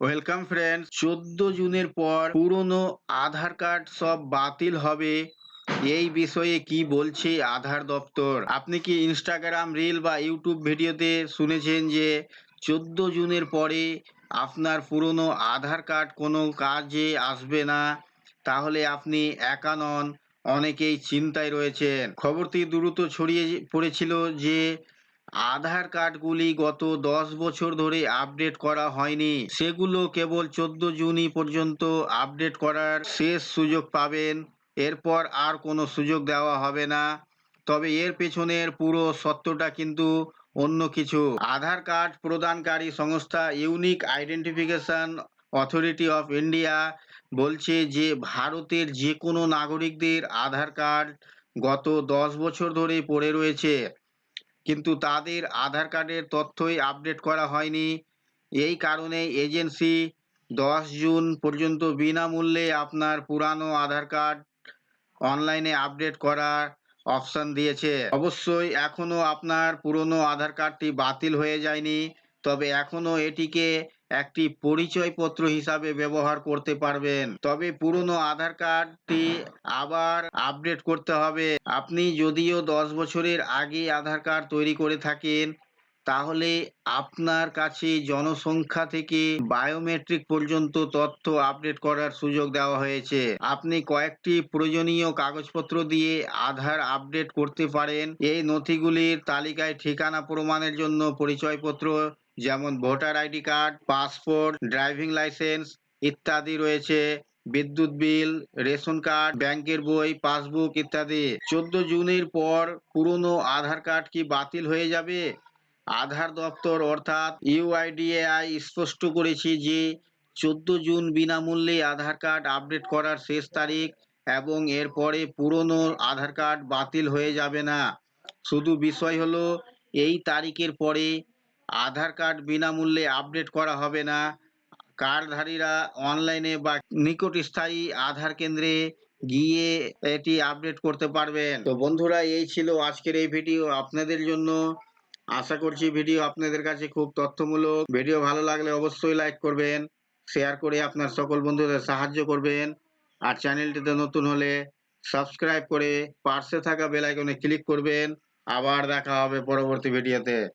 Welcome friends চোদ্দ জুনের পর পুরনো আধার কার্ড সব বাতিল হবে। এই বিষয়ে কি বলছে আধার দপ্তর? আপনি কি ইনস্টাগ্রাম রিল বা ইউটিউব ভিডিওতে শুনেছেন যে চোদ্দ জুনের পরে আপনার পুরনো আধার কার্ড কোনো কাজে আসবে না? তাহলে আপনি একা নন, অনেকেই চিন্তায় রয়েছেন। খবরটি দ্রুত ছড়িয়ে পড়েছিল যে আধার কার্ডগুলি গত দশ বছর ধরে আপডেট করা হয়নি। সেগুলো কেবল চোদ্দ জুনই পর্যন্ত আপডেট করার শেষ সুযোগ পাবেন। এরপর আর কোনো সুযোগ দেওয়া হবে না। তবে এর পেছনের পুরো সত্যটা কিন্তু অন্য কিছু। আধার কার্ড প্রদানকারী সংস্থা unique identification authority of India বলছে যে ভারতের যে কোনো নাগরিকদের আধার কার্ড গত দশ বছর ধরে পড়ে রয়েছে। কিন্তু তাদের আধার কার্ডের তথ্যই আপডেট করা হয়নি। এই কারণে এজেন্সি দশ জুন পর্যন্ত বিনামূল্যে আপনার পুরানো আধার কার্ড অনলাইনে আপডেট করার অপশান দিয়েছে। অবশ্যই এখনও আপনার পুরনো আধার কার্ডটি বাতিল হয়ে যায়নি, তবে এখনও এটিকে একটি পরিচয়পত্র হিসাবে ব্যবহার করতে পারবেন। তবে পুরনো আধার কার্ডটি আবার আপডেট করতে হবে। আপনি যদিও দশ বছরের আগে আধার কার্ড তৈরি করে থাকেন, তাহলে আপনার কাছে জনসংখ্যা থেকে বায়োমেট্রিক পর্যন্ত তথ্য আপডেট করার সুযোগ দেওয়া হয়েছে। আপনি কয়েকটি প্রয়োজনীয় কাগজপত্র দিয়ে আধার আপডেট করতে পারেন। এই নথিগুলির তালিকায় ঠিকানা প্রমাণের জন্য পরিচয়পত্র যেমন voter ID card, passport, driving licence ইত্যাদি রয়েছে। বিদ্যুৎ বিল, রেশন কার্ড, ব্যাংকের বই, পাসবুক ইত্যাদি। চোদ্দ জুনের পর পুরনো আধার কার্ড কি বাতিল হয়ে যাবে? আধার দপ্তর অর্থাৎ ইউআইডিএআই স্পষ্ট করেছে যে চোদ্দ জুন বিনামূল্যে আধার কার্ড আপডেট করার শেষ তারিখ এবং এরপরে পুরনো আধার কার্ড বাতিল হয়ে যাবে না। শুধু বিষয় হলো, এই তারিখের পরে আধার কার্ড বিনামূল্যে আপডেট করা হবে না। কার্ডধারীরা অনলাইনে বা নিকটস্থায়ী আধার কেন্দ্রে গিয়ে এটি আপডেট করতে পারবেন। তো বন্ধুরা, এই ছিল আজকের এই ভিডিও। আপনাদের জন্য আশা করছি ভিডিও আপনাদের কাছে খুব তথ্যমূলক। ভিডিও ভালো লাগলে অবশ্যই লাইক করবেন, শেয়ার করে আপনার সকল বন্ধুদের সাহায্য করবেন। আর চ্যানেলটিতে নতুন হলে সাবস্ক্রাইব করে পাশে থাকা বেল আইকনে ক্লিক করবেন। আবার দেখা হবে পরবর্তী ভিডিওতে।